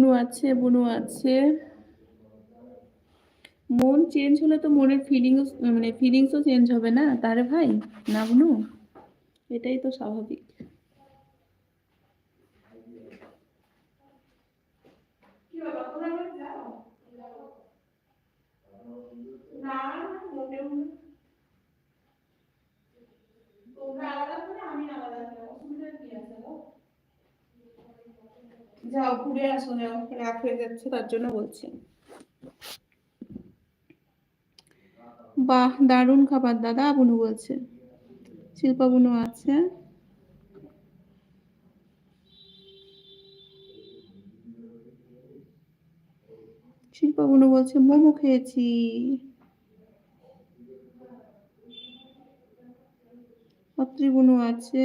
বুনু আছে বুনু আছে। মন চেঞ্জ হলে তো মনের ফিলিংস মানে ফিলিংসও চেঞ্জ হবে না, তারে ভাই? না বুনু? এটাই তো স্বাভাবিক না মোটেও না তোমরা আলাদা করে আমি আলাদা করে অসুবিধা কি আছে গো? যাও, ঘুরে আসো, যাও। রাত হয়ে যাচ্ছে, তার জন্য বলছি। বাহ, দারুণ খাবার দাদা, বুনু বলছে। শিল্পা বুনু আছে। শিল্পা বুনু বলছে, মোমো খেয়েছি। অত্রি বুনু আছে।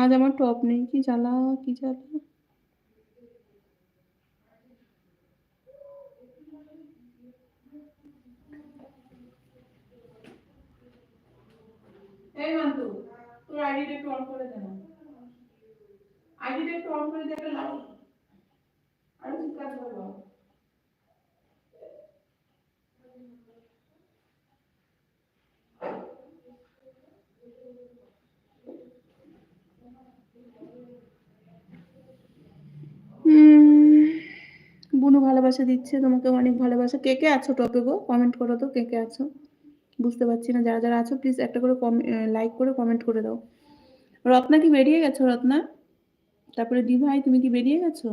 আজ আমার টপ নেই, কি জ্বালা কি জ্বালা। আইডিটা একটু অন করে দে না আইডিটা একটু অন করে করে বুনু ভালোবাসা দিচ্ছে, তোমাকে অনেক ভালোবাসা। কে কে আছো টপে গো কমেন্ট করো তো, কে কে আছো? বুঝতে পারছি না, যারা যারা আছো প্লিজ একটা করে লাইক করে কমেন্ট করে দাও। রত্না কি বেরিয়ে গেছো রত্না? তারপরে দিভাই তুমি কি বেরিয়ে গেছো?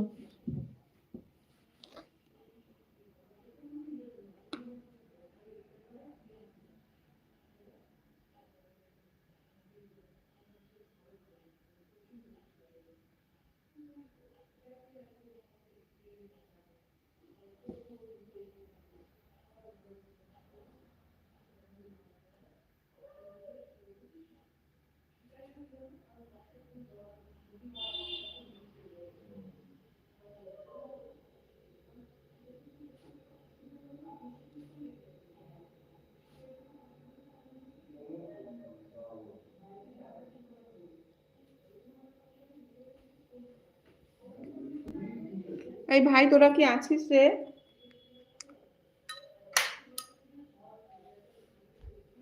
এই ভাই তোরা কি আছিস রে?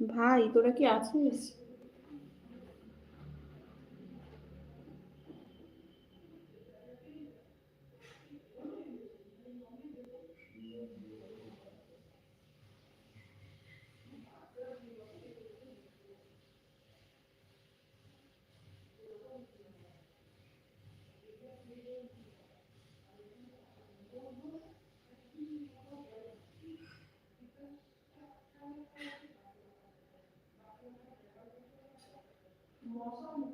ভাই তোরা কি আছিস? more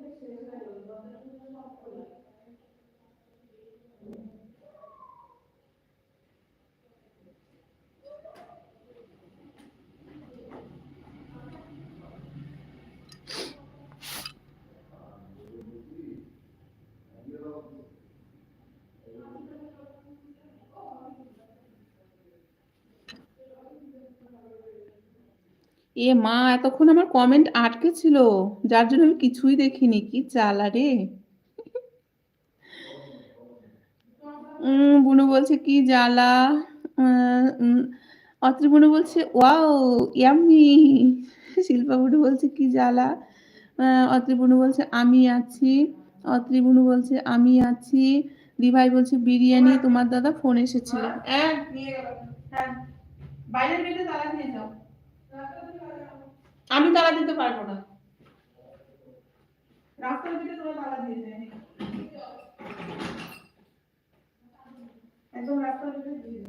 এ মা, এতক্ষণ আমার কমেন্ট আটকে ছিল যার জন্য আমি কিছুই দেখিনি। কি চালা রে বুনু বলছে, কি জ্বালা? অত্রি বুনু বলছে, ওয়াও, ইয়াম্মি। শিল্পা বুনু বলছে, কি জ্বালা? অত্রি বুনু বলছে, আমি আছি। অত্রি বুনু বলছে, আমি আছি। দিভাই বলছে, বিরিয়ানি তোমার দাদা ফোন এসেছিল। হ্যাঁ হ্যাঁ বাইরের দিয়ে যাও। আমি তালা দিতে পারব না রাস্তার দিকে তোরা তালা দিয়ে দেয় একদম রাস্তার দিকে দিয়ে।